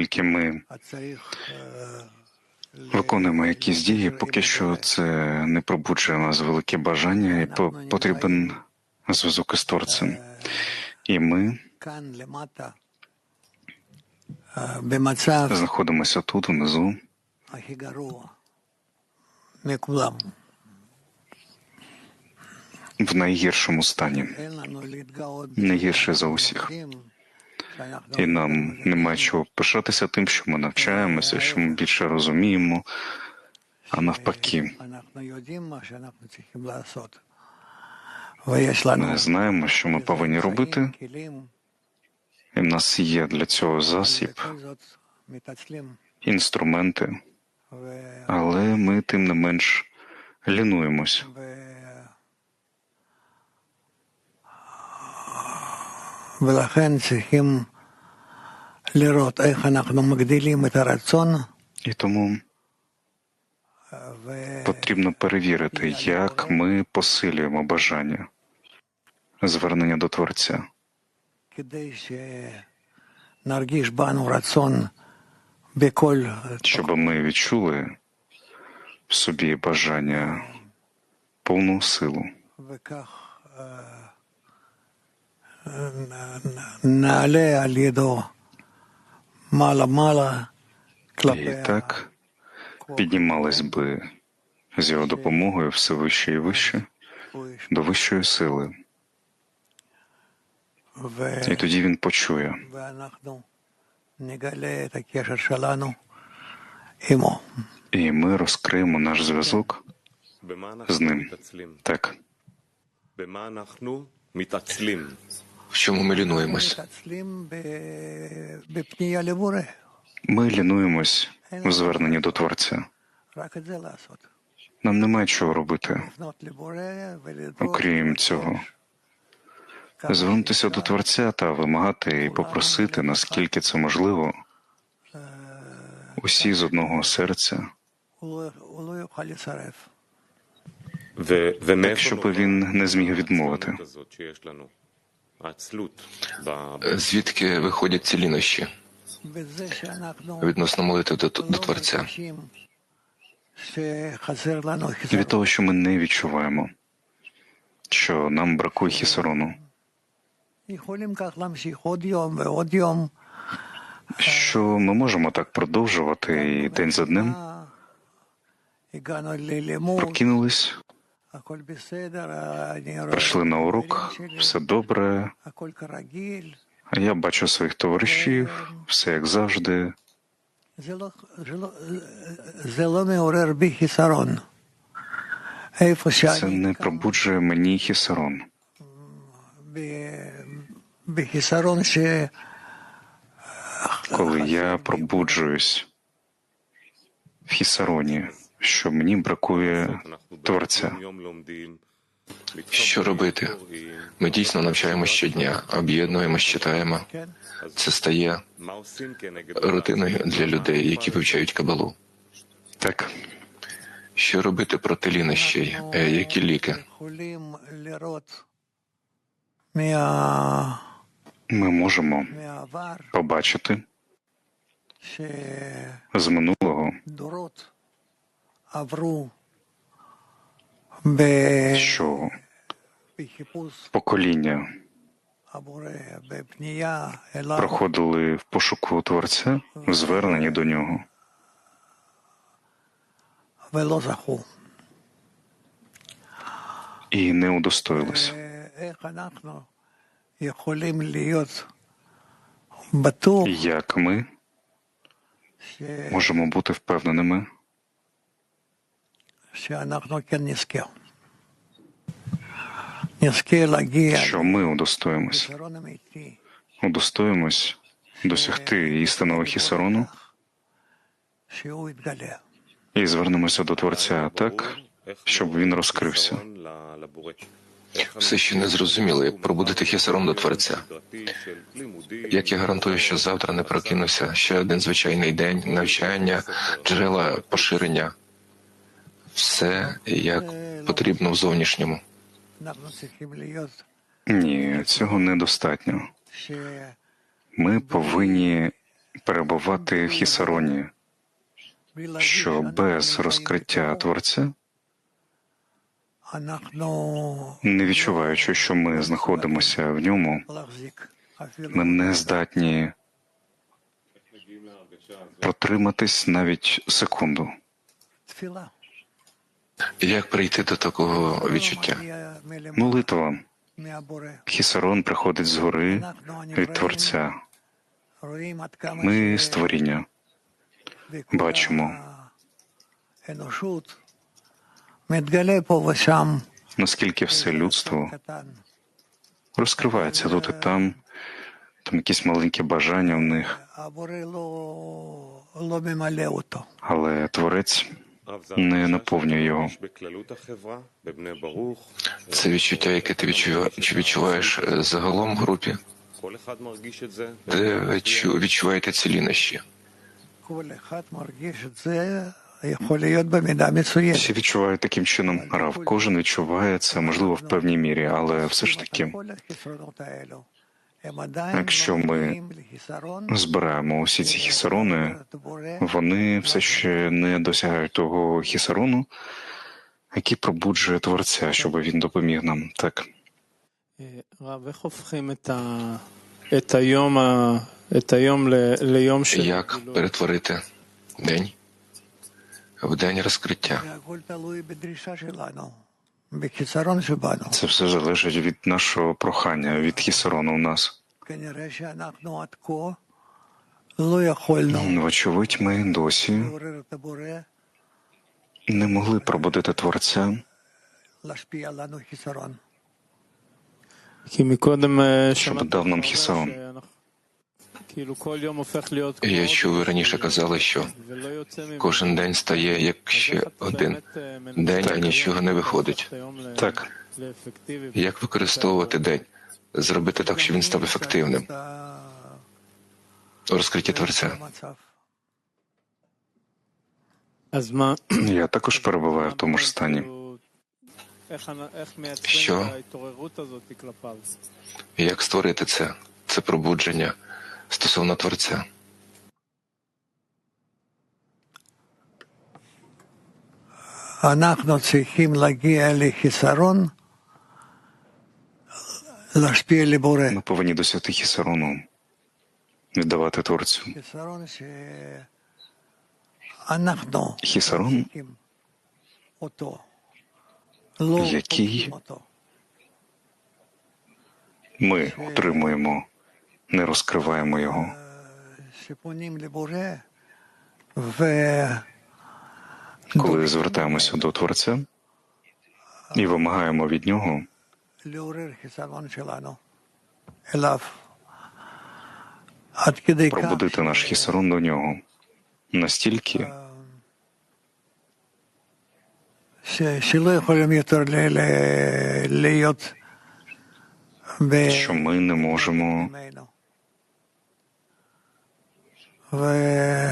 оскільки ми виконуємо якісь дії, поки що це не пробуджує у нас велике бажання, і потрібен зв'язок із Творцем. І ми знаходимося тут, внизу. В найгіршому стані, найгірше за усіх і нам немає чого пишатися тим, що ми навчаємося, що ми більше розуміємо, а навпаки, ми знаємо, що ми повинні робити, і в нас є для цього засіб, інструменти, але ми тим не менш лінуємось. ולכן צריכים לראות איך אנחנו מגדילים את הרצון І тому ו- потрібно перевірити, як ми посилюємо бажання, звернення до Творця, כדי שנרגיש בנו רצון בכל щоб ми відчули в собі бажання повну силу. І так піднімались би з його допомогою все вище і вище до вищої сили. І тоді він почує. І ми розкриємо наш зв'язок з ним. Так в чому ми лінуємось. Ми лінуємось в зверненні до Творця. Нам немає чого робити, окрім цього. Звернутися до Творця та вимагати і попросити, наскільки це можливо, усі з одного серця. Так, щоб він не зміг відмовити. Е, звідки виходять ці лінощі відносно молитви до, до Творця. Від того, що ми не відчуваємо, що нам бракує хісерону. Що ми можемо так продовжувати і день за днем. Прокинулись, Пішли на урок, все добре. Я бачу своїх товаришів, все як завжди. Це не пробуджує мені хісарон. Коли я пробуджуюсь в хісароні що мені бракує творця. Що робити? Ми дійсно навчаємо щодня, об'єднуємося, читаємо. Це стає рутиною для людей, які вивчають кабалу. Так. Що робити проти лінощей? Е, які ліки? Ми можемо побачити з минулого що покоління проходили в пошуку Творця, в зверненні до нього. І не удостоїлися. Як ми можемо бути впевненими? שאנחנו כן נזכה. נזכה להגיע що ми удостоїмось, לפתרון אמיתי. удостоїмось досягти істинного хісарону שהוא יתגלה. і звернемося до Творця так, щоб він розкрився. חיסרון ל- לבורא. איך Все ще не зрозуміло, як пробудити хісарон до Творця. סדרתי של לימודים, Як я гарантую, що завтра не прокинуся ще один звичайний день, навчання, джерела поширення, все як потрібно в зовнішньому. Ні, цього недостатньо. Ми повинні перебувати в Хісароні, що без розкриття творця, не відчуваючи, що ми знаходимося в ньому, ми не здатні протриматись навіть секунду. Як прийти до такого відчуття? Молитва. Хісарон приходить згори від Творця. Ми створіння. бачимо. Наскільки все людство розкривається тут і там, там якісь маленькі бажання в них, але творець Ну, не наповнює його. Це відчуття, яке ти відчуваєш е, загалом в групі. Де ви відчуваєте ці лінощі? Всі відчувають таким чином рав. Кожен відчуває це, можливо, в певній мірі, але все ж таки Якщо ми збираємо усі ці хісарони, вони все ще не досягають того хісарону, який пробуджує творця, щоб він допоміг нам. Так як перетворити день в день розкриття? Це все залежить від нашого прохання, від хісарону у нас. Ну, вочевидь, ми досі не могли пробудити творця. Щоб дав нам хісарон. Я чув, ви раніше казали, що кожен день стає як ще один день, а нічого не виходить. Так як використовувати день, зробити так, щоб він став ефективним. Розкриття творця. Я також перебуваю в тому ж стані. Що? Як створити це? Це пробудження стосовно творця. אנחנו צריכים להגיע לחיסרון, להשפיע לבורא. Ми повинні досягти хісарону, віддавати творцю. חיסרון שאנחנו חיסרון מחזיקים אותו, לא який פותחים אותו. Ми отримуємо, не розкриваємо його. Коли звертаємося до Творця і вимагаємо від нього пробудити наш хісарон до нього настільки, що ми не можемо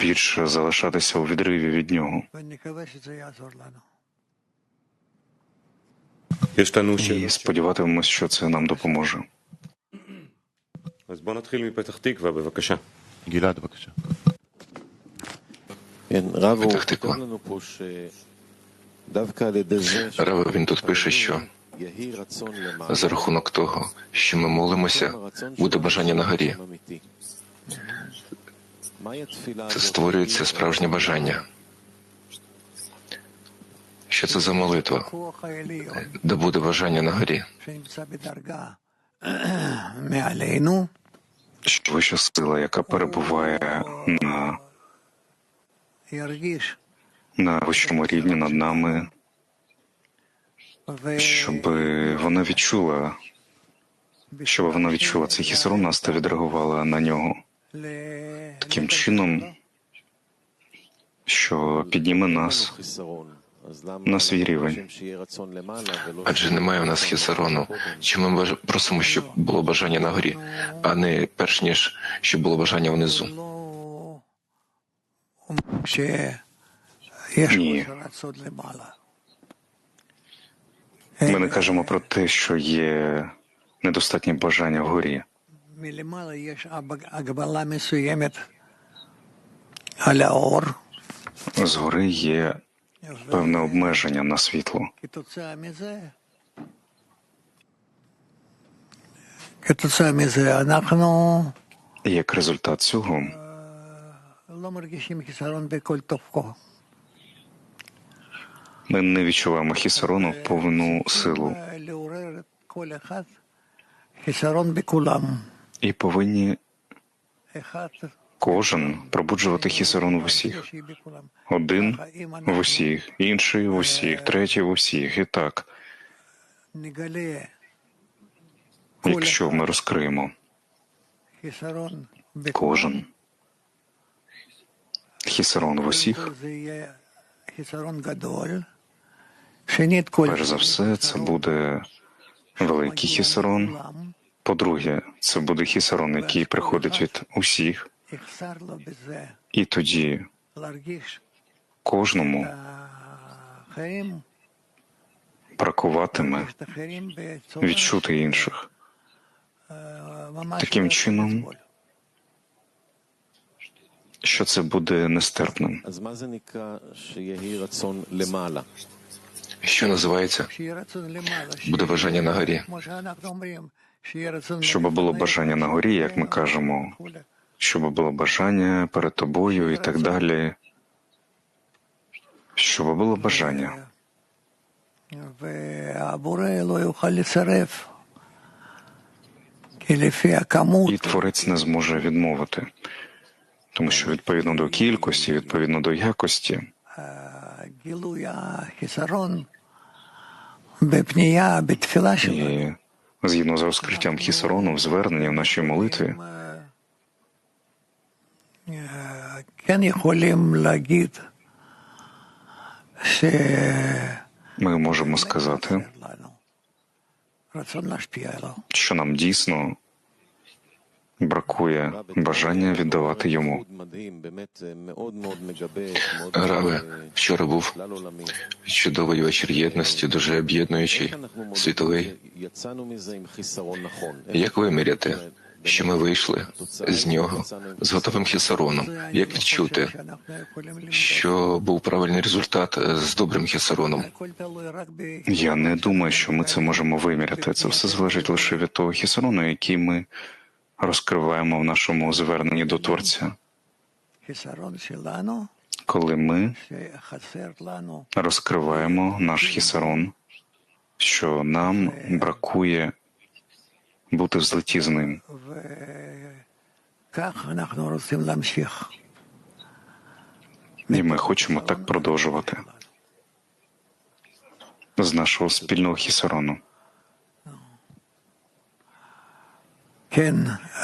більше залишатися у відриві від нього. І сподіватимемось, що це нам допоможе. Гілад, бакаша. Рави він тут пише, що за рахунок того, що ми молимося, буде бажання на горі. Це створюється справжнє бажання. Що це за молитва? Де буде бажання на горі? Що вища сила, яка перебуває на на вищому рівні над нами, щоб вона відчула, щоб вона відчула цей хісрун нас та відреагувала на нього таким чином, що підніме нас на свій рівень. Адже немає в нас хісарону. Чи ми просимо, щоб було бажання на горі, а не перш ніж щоб було бажання внизу? Ні. Ми не кажемо про те, що є недостатнє бажання вгорі. מלמעלה יש הג- הגבלה מסוימת על האור, Згори є певне обмеження на світло. כתוצאה מזה, כתוצאה מזה אנחנו І як результат цього לא מרגישים חיסרון בכל תוכו. ми не відчуваємо хісарону в повну силу і повинні кожен пробуджувати хісерон в усіх. Один в усіх, інший в усіх, третій в усіх. І так. Якщо ми розкриємо кожен хісерон в усіх, перш за все, це буде великий хісерон. По-друге, це буде хісарон, який приходить від усіх, і тоді кожному бракуватиме відчути інших. Таким чином, що це буде нестерпним. Що називається? Буде бажання на горі щоб було бажання на горі, як ми кажемо, щоб було бажання перед тобою і так далі, щоб було бажання. І творець не зможе відмовити, тому що відповідно до кількості, відповідно до якості, і Згідно з розкриттям Хісарону в зверненні в нашій молитві, ми можемо сказати, що нам дійсно бракує бажання віддавати йому. Раве, вчора був чудовий вечір єдності, дуже об'єднуючий, світовий. Як виміряти? Що ми вийшли з нього з готовим хісароном? Як відчути, що був правильний результат е, з добрим хісароном? Я не думаю, що ми це можемо виміряти. Це все залежить лише від того хісарону, який ми розкриваємо в нашому зверненні до Творця, коли ми розкриваємо наш хісарон, що нам бракує бути в взлеті з ним. І ми хочемо так продовжувати з нашого спільного хісарону. כן,